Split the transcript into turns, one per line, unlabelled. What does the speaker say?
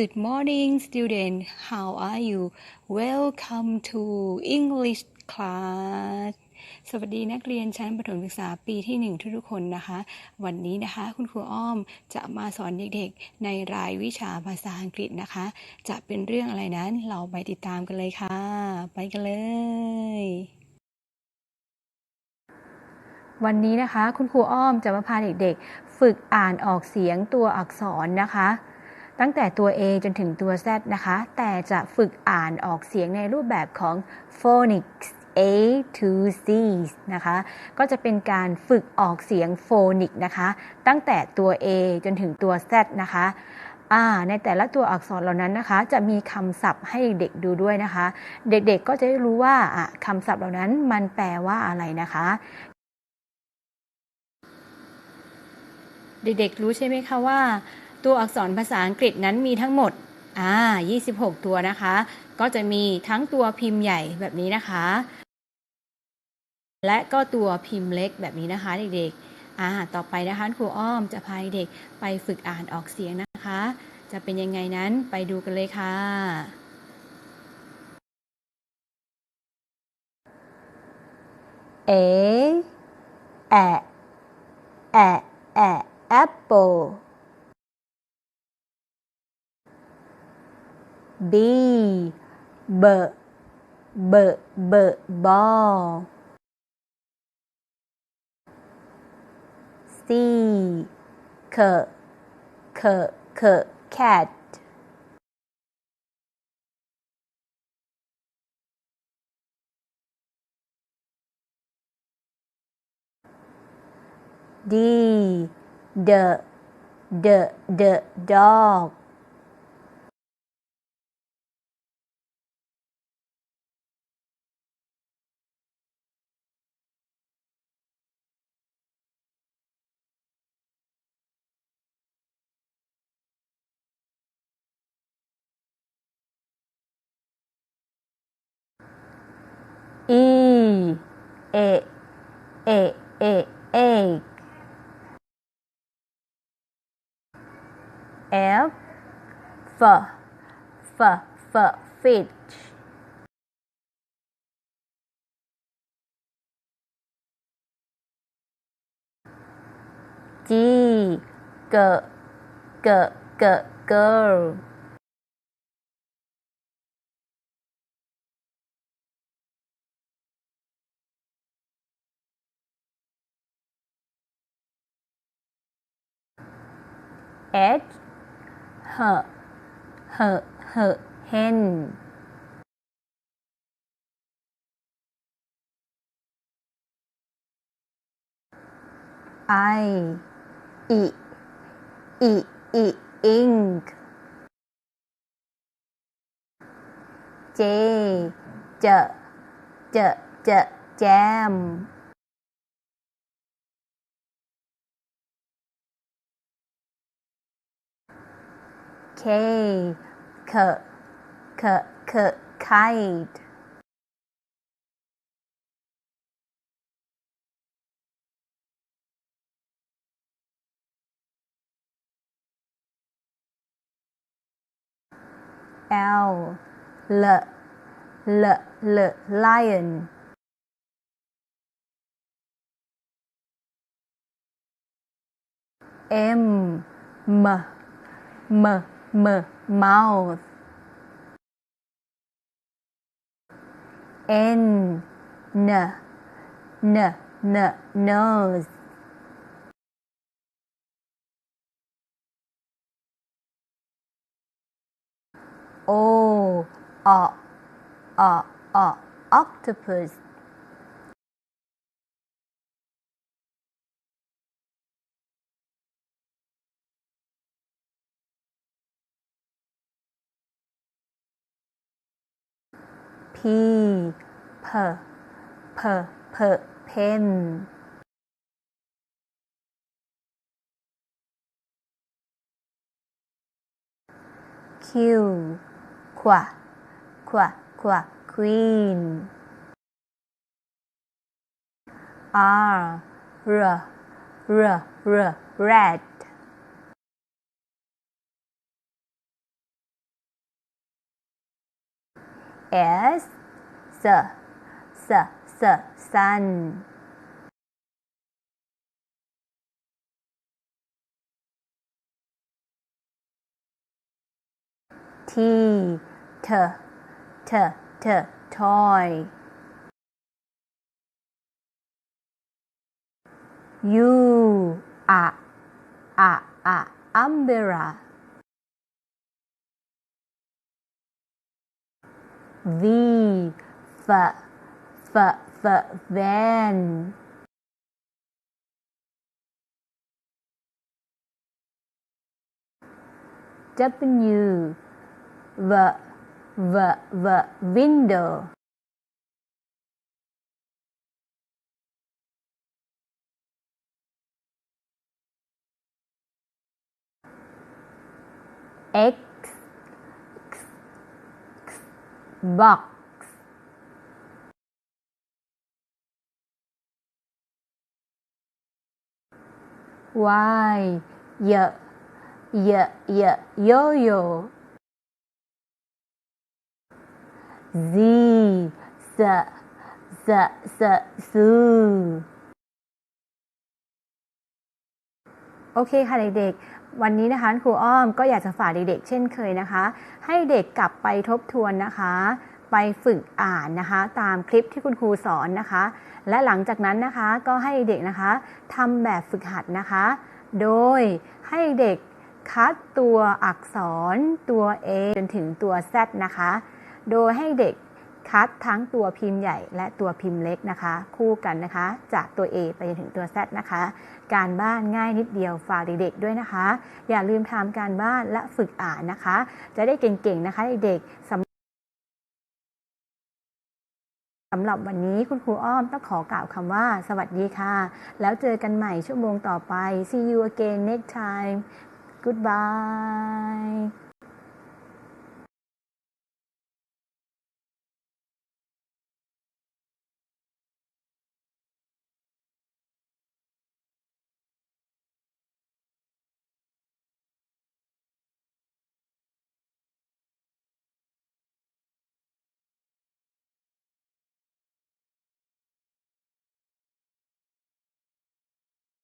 Good morning, student. How are you? Welcome to English class. สวัสดีนักเรียนชั้นประถมศึกษาปีที่ 1 ทุกๆคนนะคะ วันนี้นะคะคุณครูอ้อมจะมาสอนเด็กๆ ในรายวิชาภาษาอังกฤษนะคะ จะเป็นเรื่องอะไรนั้น เราไปติดตามกันเลยค่ะ ไปกันเลย วันนี้นะคะ คุณครูอ้อมจะมาพาเด็กๆ ฝึกอ่านออกเสียงตัวอักษรนะคะตั้งแต่ตัว A จนถึงตัว Z นะคะ แต่จะฝึกอ่านออกเสียงในรูปแบบของ phonics A to C นะคะ ก็จะเป็นการฝึกออกเสียง phonics นะคะ ตั้งแต่ตัว A จนถึงตัว Z นะคะในแต่ละตัวอักษรเหล่านั้นนะคะ จะมีคำศัพท์ให้เด็กๆดูด้วยนะคะ เด็กๆก็จะได้รู้ว่าคำศัพท์เหล่านั้นมันแปลว่าอะไรนะคะ เด็กๆรู้ใช่ไหมคะว่าตัวอักษรภาษาอังกฤษนั้นมีทั้งหมดอ่า26 ตัวนะคะ ก็จะมีทั้งตัวพิมพ์ใหญ่แบบนี้นะคะ และก็ตัวพิมพ์เล็กแบบนี้นะคะเด็กๆอ่าต่อไปนะคะครูอ้อมจะพาเด็กไปฝึกอ่านออกเสียงนะคะ จะเป็นยังไงนั้นไปดูกันเลยค่ะ
เอแอะ
แอะแอะแอปเปิล
B B B B ball C K K K cat D D D D dog f f f fish g g g g girl H, H เหอเหอเฮนไอ อิอิอิ
อิง เจ เจเจเจแจม เค
k k k kite L L L L lion M M M M mouth n n n n nose o o o o octopus p p p p pen q q วขวาขวาข queen r r r r red is the the the sun. T t t t toy. U a a a umbrella. the, f, f, f, van. W, v, v, v, window. X box y y y y yo yo z z z z zoo
โอเคค่ะเด็กๆวันนี้นะคะครูอ้อมก็อยากจะฝากเด็กๆเช่นเคยนะคะให้เด็กกลับไปทบทวนนะคะไปฝึกอ่านนะคะตามคลิปที่คุณครูสอนนะคะ และหลังจากนั้นนะคะก็ให้เด็กนะคะทำแบบฝึกหัดนะคะ โดยให้เด็กคัดตัวอักษรตัว A จนถึงตัว Z นะคะโดยให้เด็กคัดทั้งตัวพิมพ์ใหญ่และตัวพิมพ์เล็กนะคะ คู่กันนะคะจากตัว A ไปจนถึงตัว Z นะคะ การบ้านง่ายนิดเดียว ฝากเด็กๆด้วยนะคะ อย่าลืมทำการบ้านและฝึกอ่านนะคะ จะได้เก่งๆนะคะเด็กๆสำสำหรับวันนี้คุณครูอ้อมต้องขอกล่าวคำว่า สวัสดีค่ะแล้วเจอกันใหม่ชั่วโมงต่อไป see you again next time goodbye